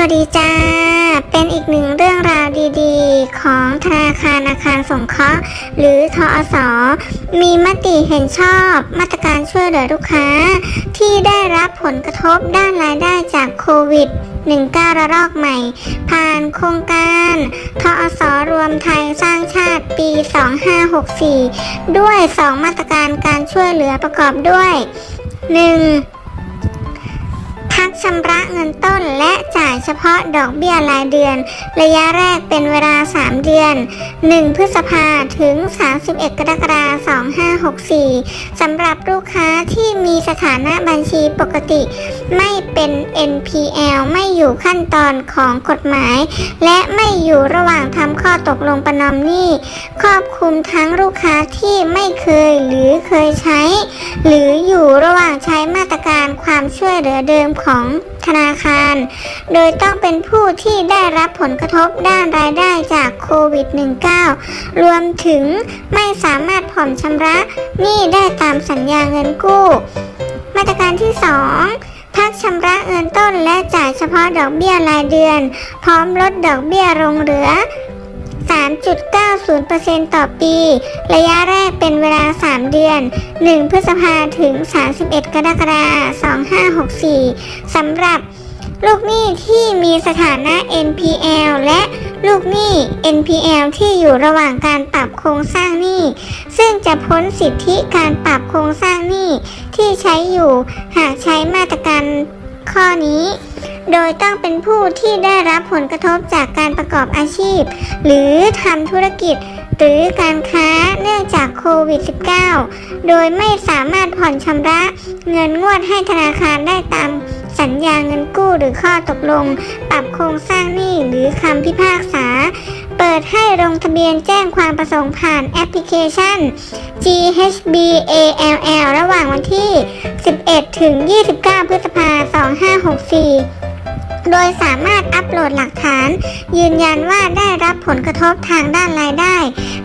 วัสดีจ้า เป็นอีกหนึ่งเรื่องราวดีๆ ของธนาคารอาคารสงเคราะห์ หรือทอสอมีมติเห็นชอบมาตรการช่วยเหลือลูกค้า ที่ได้รับผลกระทบด้านรายได้จากโควิด 19 ระลอกใหม่ ผ่านโครงการทอสอรวมไทยสร้างชาติปี 2564 ด้วย 2 มาตรการการช่วยเหลือประกอบด้วย 1. ชำระเงินต้นและจ่ายเฉพาะดอกเบี้ยรายเดือน ระยะแรกเป็นเวลา 3 เดือน 1 พฤษภาถึง 31 กรกฎาคม 2564 สำหรับลูกค้าที่มีสถานะบัญชีปกติ ไม่เป็น NPL ไม่อยู่ขั้นตอนของกฎหมาย และไม่อยู่ระหว่างทำข้อตกลงประนอมหนี้ครอบคลุมทั้งลูกค้าที่ไม่เคยหรือเคยใช้ หรืออยู่ระหว่างใช้ ความช่วยเหลือเดิมของธนาคาร โดยต้องเป็นผู้ที่ได้รับผลกระทบด้านรายได้จากโควิด -19 รวมถึงไม่สามารถผ่อนชำระหนี้ได้ตามสัญญาเงินกู้ มาตรการที่ 2พักชำระเงินต้นและจ่ายเฉพาะดอกเบี้ยรายเดือน พร้อมลดดอกเบี้ยลงเหลือ 3.90%ต่อปี ระยะแรกเป็นเวลา 3 เดือน 1 พฤษภาถึง 31 กรกฎาคม 2564 สำหรับลูกหนี้ที่มีสถานะ NPL และลูกหนี้ NPL ที่อยู่ระหว่างการปรับโครงสร้างหนี้ ซึ่งจะพ้นสิทธิการปรับโครงสร้างหนี้ที่ใช้อยู่หากใช้มาตรการ โดยต้องเป็นผู้ที่ได้รับผลกระทบจากการประกอบอาชีพ หรือทำธุรกิจ หรือการค้าเนื่องจากโควิด -19 โดยไม่สามารถผ่อนชำระเงินงวดให้ธนาคารได้ตามสัญญาเงินกู้หรือข้อตกลง ปรับโครงสร้างหนี้หรือคำพิพากษา เปิดให้ลงทะเบียนแจ้งความประสงค์ผ่านแอปพลิเคชัน GHBALL ระหว่างวันที่ 11 ถึง 29 พฤษภาคม2564 โดยสามารถอัปโหลดหลักฐาน ยืนยันว่าได้รับผลกระทบทางด้านรายได้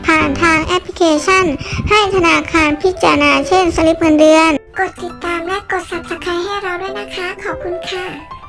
ผ่านทางแอปพลิเคชัน ให้ธนาคารพิจารณาเช่นสลิปเงินเดือน กดติดตามและกด subscribe ให้เราด้วยนะคะ ขอบคุณค่ะ